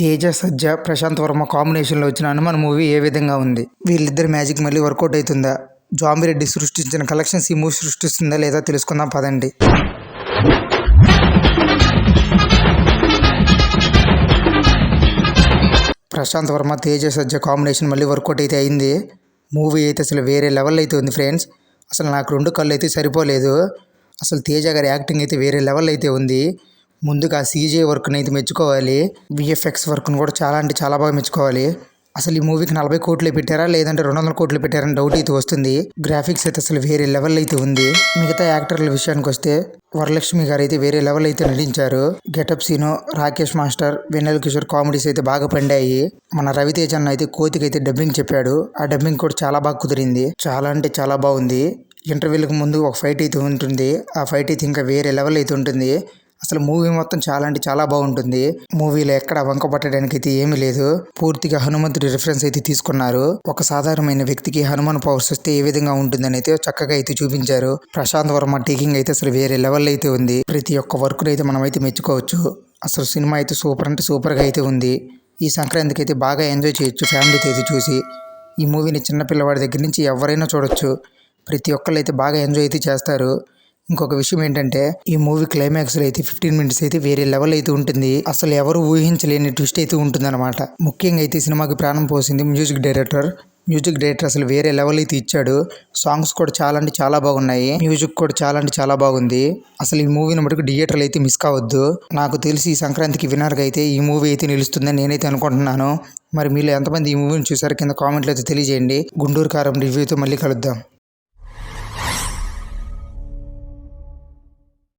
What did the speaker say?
తేజ సజ్జ ప్రశాంత్ వర్మ కాంబినేషన్లో వచ్చిన హనుమాన్ మూవీ ఏ విధంగా ఉంది? వీళ్ళిద్దరి మ్యాజిక్ మళ్ళీ వర్కౌట్ అవుతుందా? జాంబిరెడ్డి సృష్టించిన కలెక్షన్స్ ఈ మూవీ సృష్టిస్తుందా లేదా తెలుసుకుందాం పదండి. ప్రశాంత్ వర్మ తేజ సజ్జ కాంబినేషన్ మళ్ళీ వర్కౌట్ అయితే అయింది. మూవీ అయితే అసలు వేరే లెవెల్ అయితే ఉంది ఫ్రెండ్స్. అసలు నాకు రెండు కళ్ళు అయితే సరిపోలేదు. అసలు తేజ గారి యాక్టింగ్ అయితే వేరే లెవెల్ అయితే ఉంది. ముందుగా సీజే వర్క్ని అయితే మెచ్చుకోవాలి. విఎఫ్ఎక్స్ వర్క్ను కూడా చాలా అంటే చాలా బాగా మెచ్చుకోవాలి. అసలు ఈ మూవీకి నలభై కోట్లు పెట్టారా? లేదంటే రెండు వందల కోట్లు పెట్టారని డౌట్ అయితే వస్తుంది. గ్రాఫిక్స్ అయితే అసలు వేరే లెవెల్ అయితే ఉంది. మిగతా యాక్టర్ల విషయానికి వస్తే వరలక్ష్మి గారు అయితే వేరే లెవెల్ అయితే నటించారు. Getup Seenu Rakesh master Vennela Kishore comedies అయితే బాగా పండాయి. మన రవితేజ అన్న అయితే కోతికి అయితే డబ్బింగ్ చెప్పాడు. ఆ డబ్బింగ్ కూడా చాలా బాగా కుదిరింది. చాలా అంటే చాలా బాగుంది. ఇంటర్వ్యూలకు ముందు ఒక ఫైట్ అయితే ఉంటుంది. ఆ ఫైట్ అయితే ఇంకా వేరే లెవెల్ అయితే ఉంటుంది. అసలు మూవీ మొత్తం చాలా అంటే చాలా బాగుంటుంది. మూవీలో ఎక్కడ వంక పట్టడానికి అయితే ఏమీ లేదు. పూర్తిగా హనుమంతుడి రిఫరెన్స్ అయితే తీసుకున్నారు. ఒక సాధారణమైన వ్యక్తికి హనుమాన్ పవర్స్ వస్తే ఏ విధంగా ఉంటుందని అయితే చక్కగా అయితే చూపించారు. ప్రశాంత్ వర్మ టేకింగ్ అయితే అసలు వేరే లెవెల్ అయితే ఉంది. ప్రతి ఒక్క వర్క్ అయితే మనం అయితే మెచ్చుకోవచ్చు. అసలు సినిమా అయితే సూపర్ అంటే సూపర్గా అయితే ఉంది. ఈ సంక్రాంతికి అయితే బాగా ఎంజాయ్ చేయొచ్చు ఫ్యామిలీతో అయితే చూసి. ఈ మూవీని చిన్నపిల్లవాడి దగ్గర నుంచి ఎవరైనా చూడొచ్చు. ప్రతి ఒక్కళ్ళు అయితే బాగా ఎంజాయ్ అయితే చేస్తారు. ఇంకొక విషయం ఏంటంటే ఈ మూవీ క్లైమాక్స్లో అయితే ఫిఫ్టీన్ మినిట్స్ అయితే వేరే లెవెల్ అయితే ఉంటుంది. అసలు ఎవరు ఊహించలేని ట్విస్ట్ అయితే ఉంటుందన్నమాట. ముఖ్యంగా అయితే సినిమాకి ప్రాణం పోసింది మ్యూజిక్ డైరెక్టర్ మ్యూజిక్ డైరెక్టర్ అసలు వేరే లెవెల్ అయితే ఇచ్చాడు. సాంగ్స్ కూడా చాలా అంటే చాలా బాగున్నాయి. మ్యూజిక్ కూడా చాలా అంటే చాలా బాగుంది. అసలు ఈ మూవీని మటుకు థియేటర్లు అయితే మిస్ కావద్దు. నాకు తెలిసి ఈ సంక్రాంతికి వినర్గా అయితే ఈ మూవీ అయితే నిలుస్తుందని నేనైతే అనుకుంటున్నాను. మరి మీలో ఎంతమంది ఈ మూవీని చూసారు కింద కామెంట్లో అయితే తెలియజేయండి. గుంటూరు కారం రివ్యూతో మళ్ళీ కలుద్దాం.